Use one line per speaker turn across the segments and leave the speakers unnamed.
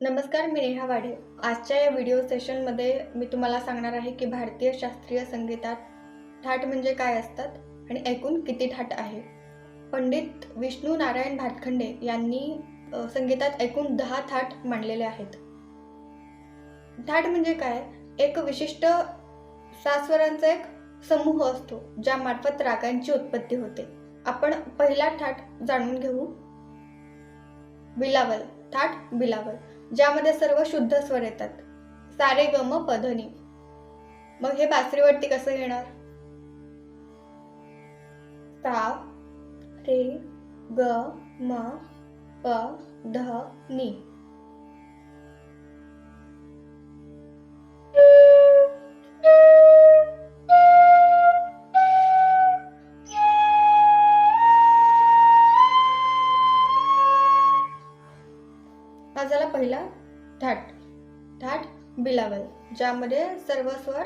नमस्कार मी नेहा वाढे. आजच्या या व्हिडिओ सेशनमध्ये मी तुम्हाला सांगणार आहे की भारतीय शास्त्रीय संगीतात ठाट म्हणजे काय असतात आणि एकूण किती ठाट आहे. पंडित विष्णू नारायण भातखंडे यांनी संगीतात एकूण दहा थाट मांडलेले आहेत. ठाट म्हणजे काय? एक विशिष्ट सास्वरांचा एक समूह असतो ज्यामार्फत रागांची उत्पत्ती होते. आपण पहिला ठाट जाणून घेऊ. बिलावल. थाट बिलावल. ज्यामध्ये सर्व शुद्ध स्वर येतात. सारे ग म पधनी. मग हे बासरीवरती कसं येणार? सा रे ग म प ध नी. पहिला थाट थाट बिलावल ज्यामध्ये सर्व स्वर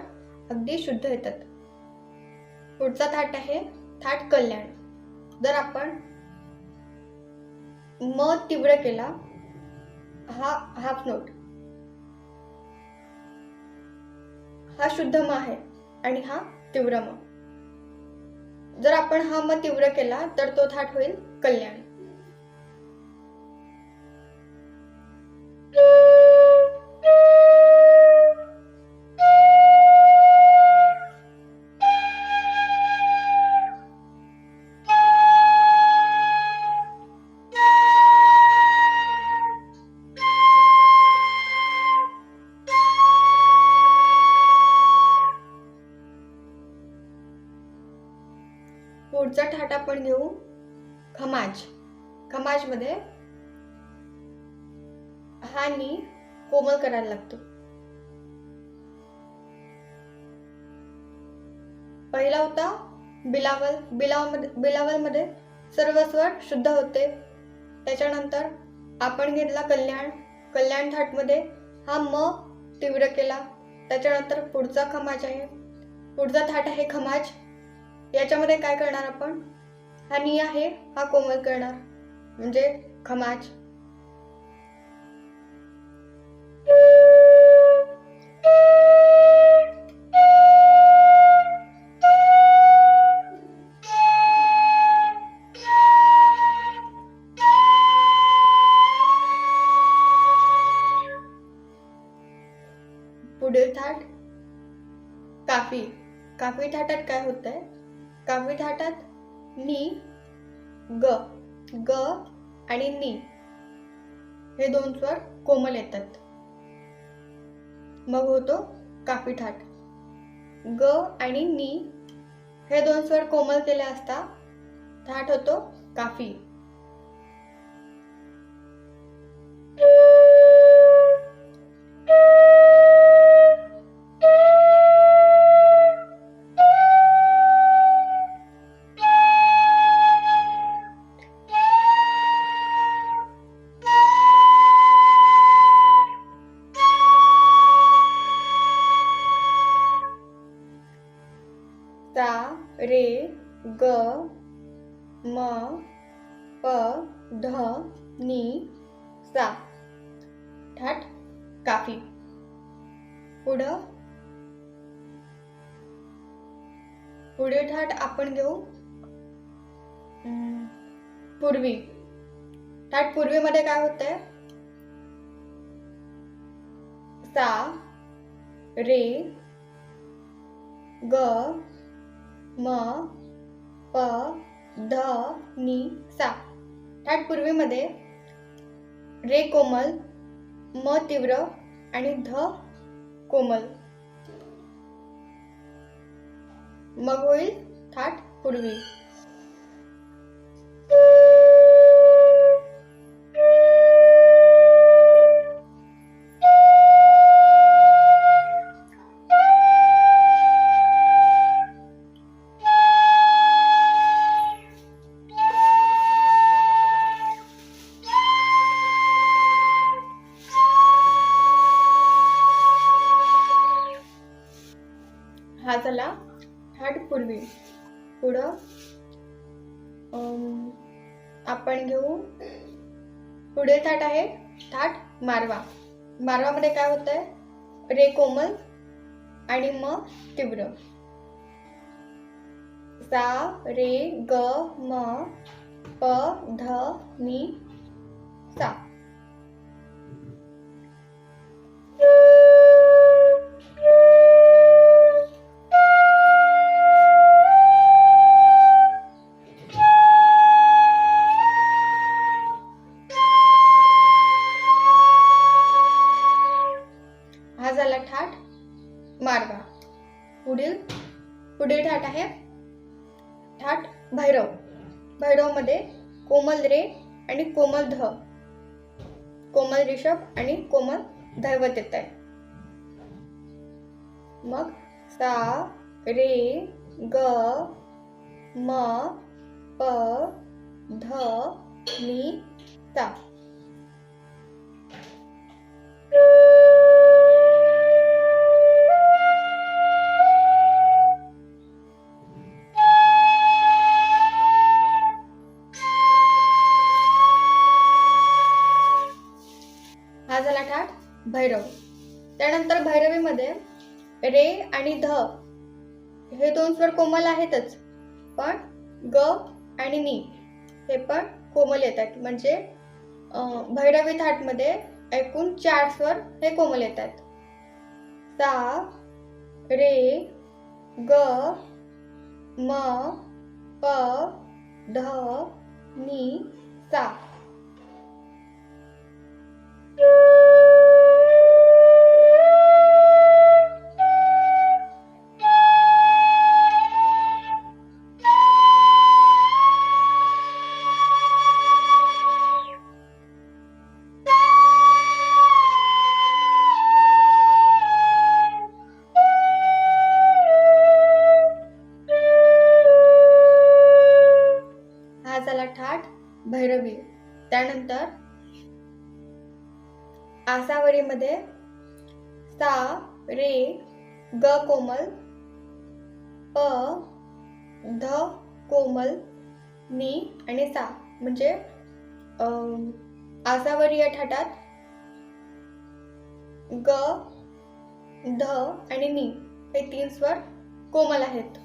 अगदी शुद्ध येतात. पुढचा थाट आहे थाट कल्याण. जर आपण म तीव्र केला हा हाफ नोट. हा शुद्ध म आहे आणि हा तीव्र म. जर आपण हा म तीव्र केला तर तो थाट होईल कल्याण. पुढचा ठाट आपण घेऊ. खमाज. खमाजमध्ये हा नी कोमल करायला लागतो. पहिला होता बिलावल. बिलावमध्ये बिलावलमध्ये सर्व स्वर शुद्ध होते. त्याच्यानंतर आपण घेतला कल्याण. कल्याण थाटमध्ये हा म तीव्र केला. त्याच्यानंतर पुढचा खमाज आहे. पुढचा थाट आहे खमाज. याच्यामध्ये काय करणार आपण? हा नी आहे हा कोमल करणार. म्हणजे खमाज. पुढील थाट काफी. काफी थाटात काय होत आहे काफी थाटात. नी ग ग आणि नी. हे दोन स्वर कोमल येतात. मग होतो काफी थाट. ग आणि नी हे दोन स्वर कोमल केले असता थाट होतो काफी. सा रे ग म प ध नी सा. ठाट काफी. पुढं? पुढे ठाट आपण घेऊ? पूर्वी. ठाट पूर्वीमध्ये काय होतंय? सा रे ग म प ध नी सा. ठाट पूर्वीमध्ये रे कोमल म तीव्र आणि ध कोमल. मग होईल थाट पूर्वी हा झाला थाट पूर्वी. पुढं आपण घेऊ. पुढे थाट आहे थाट मारवा. मारवामध्ये काय होत आहे रे कोमल आणि म तीव्र. सा रे ग म प ध नी सा. कोमल रिषभ आणि कोमल धैवत येत आहे मग सा रे ग म प ध मी ता. रे आणि ध. हे दोन स्वर कोमल आहेतच. पण ग आणि नी हे पण कोमल येतात. म्हणजे भैरवी थाटमध्ये एकूण चार स्वर हे कोमल येतात. सा रे ग म प ध नि सा. आसावरीमध्ये सा रे ग कोमल प ध कोमल नी आणि सा. म्हणजे आसावरी या ठाटात ग ध आणि नी. हे तीन स्वर कोमल आहेत.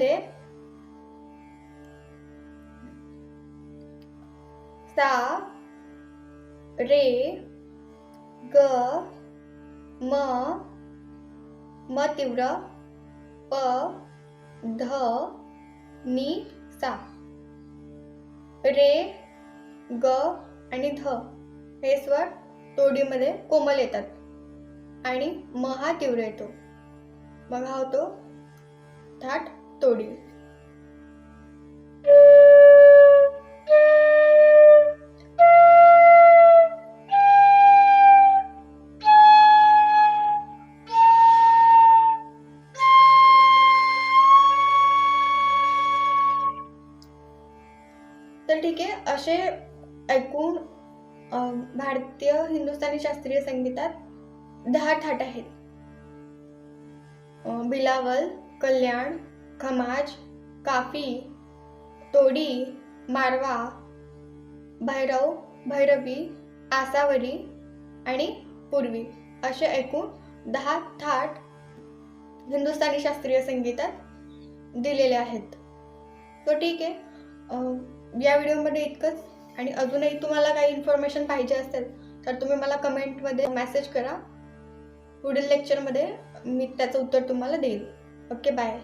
टोडीमध्ये सा रे ग म म तीव्र प ध नी सा. रे ग आणि ध हे स्वर तोडीमध्ये कोमल येतात आणि म हा तीव्र येतो. मग हा होतो थाट तोडी. तर ठीक आहे असे ऐकून भारतीय हिंदुस्थानी शास्त्रीय संगीतात दहा थाट आहेत. बिलावल कल्याण खमाज काफी तोडी मारवा भैरव भैरवी आसावरी आणि पूर्वी असे एकूण दहा थाट हिंदुस्थानी शास्त्रीय संगीतात दिलेले आहेत. तो ठीक आहे. या व्हिडिओमध्ये इतकंच. आणि अजूनही तुम्हाला काही इन्फॉर्मेशन पाहिजे असेल तर तुम्ही मला कमेंटमध्ये मेसेज करा. पुढील लेक्चरमध्ये मी त्याचं उत्तर तुम्हाला देईल. Okay bye